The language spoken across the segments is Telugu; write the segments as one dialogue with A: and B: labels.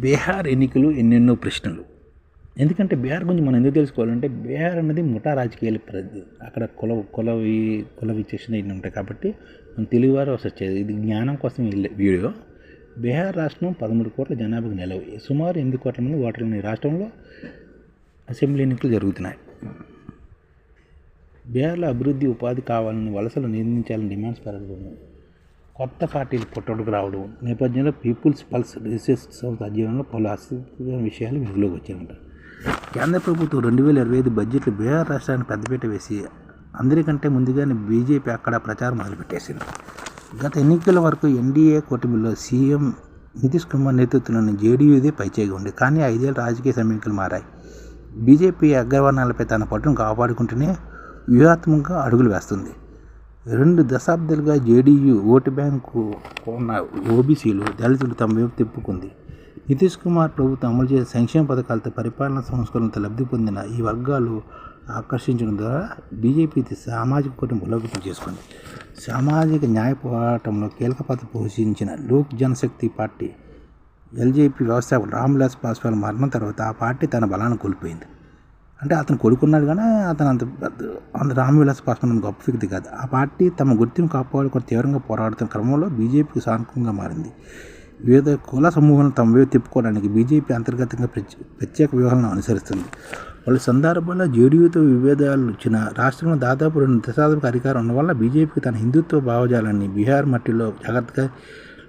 A: బీహార్ ఎన్నికలు ఎన్నెన్నో ప్రశ్నలు. ఎందుకంటే బీహార్ గురించి మనం ఎందుకు తెలుసుకోవాలంటే బీహార్ అనేది ముఠా రాజకీయాల ప్రతి అక్కడ కుల కులవి కుల విచక్షణ ఇన్ని ఉంటాయి కాబట్టి మనం తెలుగువారు వచ్చేది ఇది జ్ఞానం కోసం వీడియో. బీహార్ రాష్ట్రం పదమూడు కోట్ల జనాభాకు నిలవు. సుమారు ఎనిమిది కోట్ల మంది ఓటర్లు ఉన్నాయి. రాష్ట్రంలో అసెంబ్లీ ఎన్నికలు జరుగుతున్నాయి. బీహార్లో అభివృద్ధి ఉపాధి కావాలని వలసలు నిర్మించాలని డిమాండ్స్ పెరగబోతున్నాయి కొత్త పార్టీలు పుట్టడుకు రావడం నేపథ్యంలో పీపుల్స్ పల్స్ రీసెర్చ్ సంస్థ అధ్యయనంలో పలు ఆసక్తికర విషయాలు వెలుగులోకి వచ్చాయంట. కేంద్ర ప్రభుత్వం రెండు వేల ఇరవై ఐదు బడ్జెట్లో బీహార్ రాష్ట్రానికి పెద్దపీట వేసి అందరికంటే ముందుగానే బీజేపీ అక్కడ ప్రచారం మొదలుపెట్టేసింది. గత ఎన్నికల వరకు ఎన్డీఏ కూటమిలో సీఎం నితీష్ కుమార్ నేతృత్వంలోని జేడీయూదే పైచేగి ఉంది. కానీ ఐదేళ్ళ రాజకీయ సమీకలు మారాయి. బీజేపీ అగ్రవర్ణాలపై తన పట్టును కాపాడుకుంటూనే వ్యూహాత్మకంగా అడుగులు వేస్తుంది. రెండు దశాబ్దాలుగా జేడీయూ ఓటు బ్యాంకు ఉన్న ఓబీసీలు దళితులు తమ వైపు తిప్పుకుంది. నితీష్ కుమార్ ప్రభుత్వం అమలు చేసే సంక్షేమ పథకాలతో పరిపాలన సంస్కరణలతో లబ్ధి పొందిన ఈ వర్గాలు ఆకర్షించడం ద్వారా బీజేపీ సామాజిక కూటమి బలోపేతం చేసుకుంది. సామాజిక న్యాయ పోరాటంలో కీలక పాత్ర పోషించిన లోక్ జనశక్తి పార్టీ ఎల్జేపీ వ్యవస్థాపకుడు రామ్విలాస్ పాస్వాన్ మరణం తర్వాత ఆ పార్టీ తన బలాన్ని కోల్పోయింది. అంటే అతను కొడుకున్నాడు కానీ అతను అంత అంత రామవిలాస్ పాస్వాన్ గొప్ప వ్యక్తి కాదు. ఆ పార్టీ తమ గుర్తింపు కాపాడుకొని తీవ్రంగా పోరాడుతున్న క్రమంలో బీజేపీకి సానుకూలంగా మారింది. వివిధ కుల సమూహాలను తమ వైపు తిప్పుకోవడానికి బీజేపీ అంతర్గతంగా ప్రత్యే- ప్రత్యేక వ్యూహాలను అనుసరిస్తుంది. వాళ్ళ సందర్భంలో జేడీయూతో విభేదాలు వచ్చిన రాష్ట్రంలో దాదాపు రెండు దశాబ్దాలకు అధికారం ఉన్న వల్ల బీజేపీకి తన హిందుత్వ భావజాలాన్ని బీహార్ మట్టిలో జాగ్రత్తగా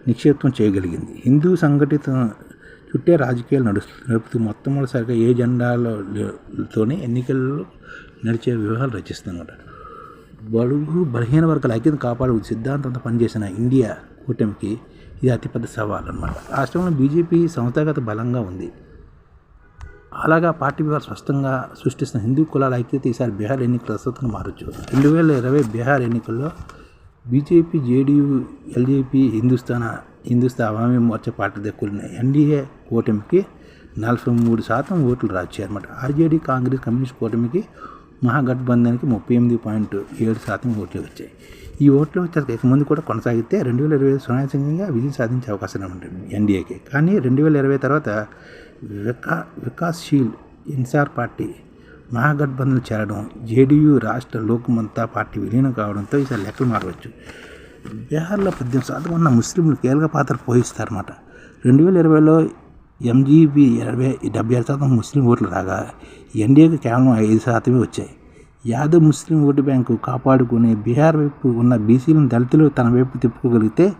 A: నిక్షేపం చేయగలిగింది. హిందూ సంఘటిత చుట్టే రాజకీయాలు నడుస్తుంది. నడుపుతూ మొట్టమొదటిసారిగా ఏ జెండాలతోనే ఎన్నికల్లో నడిచే వ్యూహాలు రచిస్తున్నమాట బడుగు బలహీన వర్గాల ఐక్యత కాపాడు సిద్ధాంతంతో పనిచేసిన ఇండియా కూటమికి ఇది అతిపెద్ద సవాల్ అన్నమాట రాష్ట్రంలో బీజేపీ సంస్థాగత బలంగా ఉంది. అలాగా పార్టీ వివరాలు స్పష్టంగా సృష్టిస్తున్న హిందూ కులాల ఐక్యత ఈసారి బీహార్ ఎన్నికల ప్రస్తుతం మారచ్చు. రెండు వేల ఇరవై బీహార్ ఎన్నికల్లో BJP JDU LJP Hindustan Hindustan Awami Morcha party దక్కున్న NDA కూటమికి నలభై మూడు శాతం ఓట్లు రాచాయి ఆర్జేడీ కాంగ్రెస్ కమ్యూనిస్ట్ కూటమికి మహాగఠబంధన్కి ముప్పై ఎనిమిది పాయింట్ ఏడు శాతం ఓట్లు వచ్చాయి. ఈ ఓట్లు వచ్చాక ఇక ముందు కూడా కొనసాగితే రెండు వేల ఇరవై సునాయాసంగా విజయం సాధించే అవకాశం ఉంటుంది ఎన్డీఏకి. కానీ రెండు వేల ఇరవై తర్వాత వికా వికాస్శీల్ ఇన్సార్ పార్టీ మహాగఠబంధన్ చేరడం జేడీయూ రాష్ట్ర లోక్మంతా పార్టీ విలీనం కావడంతో ఈసారి లెక్కలు మారవచ్చు. బీహార్లో పద్దెనిమిది శాతం ఉన్న ముస్లింలు కీలక పాత్ర పోషిస్తారన్నమాట. రెండు వేల ఇరవైలో ఎంజీబీ ఇరవై డెబ్బై ఆరు శాతం ముస్లిం ఓట్లు రాగా ఎన్డీఏకి కేవలం ఐదు శాతమే వచ్చాయి. యాదవ్ ముస్లిం ఓటు బ్యాంకు కాపాడుకుని బీహార్ వైపు ఉన్న బీసీలను దళితులు తన వైపు తిప్పుకోగలిగితే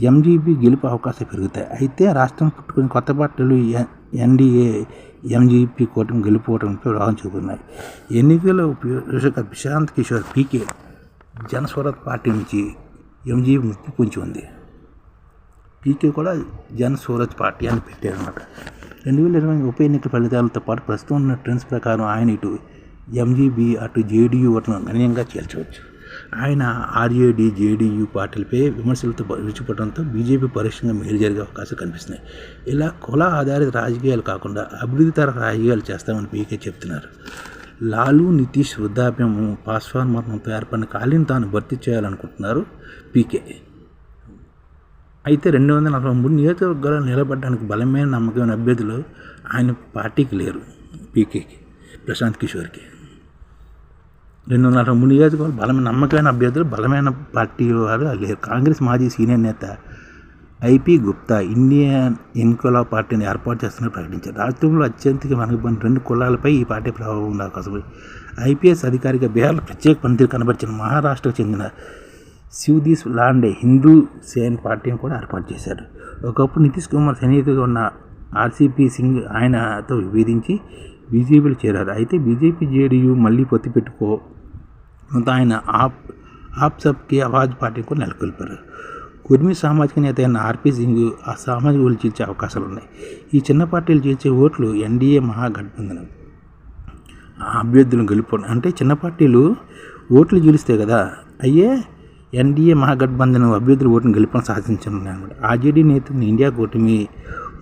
A: ఎంజీబీ గెలుపు అవకాశాలు పెరుగుతాయి. అయితే రాష్ట్రం పుట్టుకుని కొత్త పార్టీలు ఎన్- ఎన్డీఏ ఎంజీపీ కూటమి గెలుపుకోవడంపై రాగం చూపుతున్నాయి. ఎన్నికల ఉపయోగ ప్రశాంత్ కిషోర్ పీకే జనస్వరత్ పార్టీ నుంచి ఎంజీ ముప్పు పొంచి ఉంది. పీకే కూడా జన్ సూరజ్ పార్టీ అని పెట్టారనమాట రెండు వేల ఇరవై ఉప ఎన్నికల ఫలితాలతో పాటు ప్రస్తుతం ఉన్న ట్రెండ్స్ ప్రకారం ఆయన ఇటు ఎంజీబీ అటు జేడీయూ ఓట్లను గణనీయంగా చేర్చవచ్చు. ఆయన ఆర్జేడీ జేడీయూ పార్టీలపై విమర్శలతో విడిచిపోవడంతో బీజేపీ పరోక్షంగా మేలు జరిగే అవకాశాలు కనిపిస్తున్నాయి. ఇలా కుల ఆధారిత రాజకీయాలు కాకుండా అభివృద్ధి తర రాజకీయాలు చేస్తామని పీకే చెప్తున్నారు. లాలు నితీష్ వృద్ధాప్యం పాస్వాన్ మరణంతో ఏర్పడిన ఖాళీని తాను భర్తీ చేయాలనుకుంటున్నారు పీకే. అయితే రెండు వందల నలభై మూడు నియోజకవర్గాలు నిలబడడానికి బలమైన నమ్మకమైన అభ్యర్థులు ఆయన పార్టీకి లేరు పీకేకి ప్రశాంత్ కిషోర్కి రెండు వందల నలభై మూడు నియోజకవర్గాలు బలమైన నమ్మకమైన అభ్యర్థులు బలమైన పార్టీ వారు లేరు. కాంగ్రెస్ మాజీ సీనియర్ నేత ఐపీ గుప్తా ఇండియన్ ఇన్కులా పార్టీని ఏర్పాటు చేస్తున్నట్టు ప్రకటించారు. రాష్ట్రంలో అత్యంతగా వెనకబడిన రెండు కులాలపై ఈ పార్టీ ప్రభావం ఉండే అవకాశం ఐపీఎస్ అధికారిగా బీహార్లో ప్రత్యేక పనితీరు కనబరిచిన మహారాష్ట్రకు చెందిన శివదీస్ లాండే హిందూ సేన్ పార్టీని కూడా ఏర్పాటు చేశారు. ఒకప్పుడు నితీష్ కుమార్ సన్నిహితుగా ఉన్న ఆర్సీపీ సింగ్ ఆయనతో విభేదించి బీజేపీలో చేరారు. అయితే బీజేపీ జేడీయూ మళ్ళీ పొత్తి పెట్టుకో ఆయన ఆప్ ఆప్ సబ్కి ఆవాజ్ పార్టీ కూడా నెలకొల్పారు. కుర్మి సామాజిక నేత అయిన ఆర్పీ సింగ్ ఆ సామాజిక ఓట్లు చీల్చే అవకాశాలు ఉన్నాయి ఈ చిన్న పార్టీలు చీల్చే ఓట్లు ఎన్డీఏ మహాగఠబంధనం. ఆ అభ్యర్థులను గెలుపు అంటే చిన్న పార్టీలు ఓట్లు గెలుస్తాయి కదా అయ్యే ఎన్డీఏ మహాగఠబంధనం అభ్యర్థులు ఓటును గెలుపును సాధించనున్నాయన్నమాట. ఆర్జేడీ నేతృత్వం ఇండియా కూటమి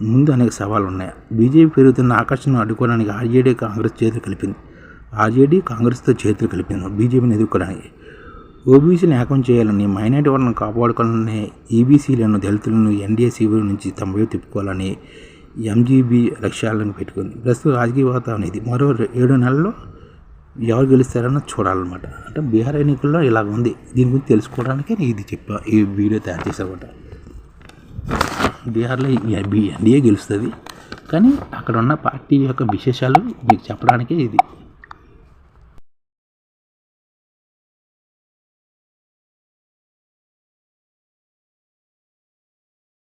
A: ముందు అనేక సవాళ్ళు ఉన్నాయి బీజేపీ పెరుగుతున్న ఆకర్షణను అడ్డుకోవడానికి ఆర్జేడీ కాంగ్రెస్ చేతులు కలిపింది. ఆర్జేడీ కాంగ్రెస్తో చేతులు కలిపింది బీజేపీని ఎదుర్కోవడానికి. ఓబీసీని ఏకం చేయాలని మైనార్టీ వాళ్ళని కాపాడుకోవాలని ఈబీసీలను దళితులను ఎన్డీఏ శిబిరం నుంచి తమ వైపు తిప్పుకోవాలని ఎంజీబీ లక్ష్యాలను పెట్టుకుంది. ప్రస్తుత రాజకీయ వాతావరణం ఇది. మరో ఏడు నెలల్లో ఎవరు గెలుస్తారన్న చూడాలన్నమాట. అంటే బీహార్ ఎన్నికల్లో ఇలాగ ఉంది. దీని గురించి తెలుసుకోవడానికే నేను ఇది చెప్పా ఈ వీడియో తయారు చేశానమాట. బీహార్లో ఎన్డీఏ గెలుస్తుంది. కానీ అక్కడ ఉన్న పార్టీ యొక్క విశేషాలు మీకు చెప్పడానికే ఇది.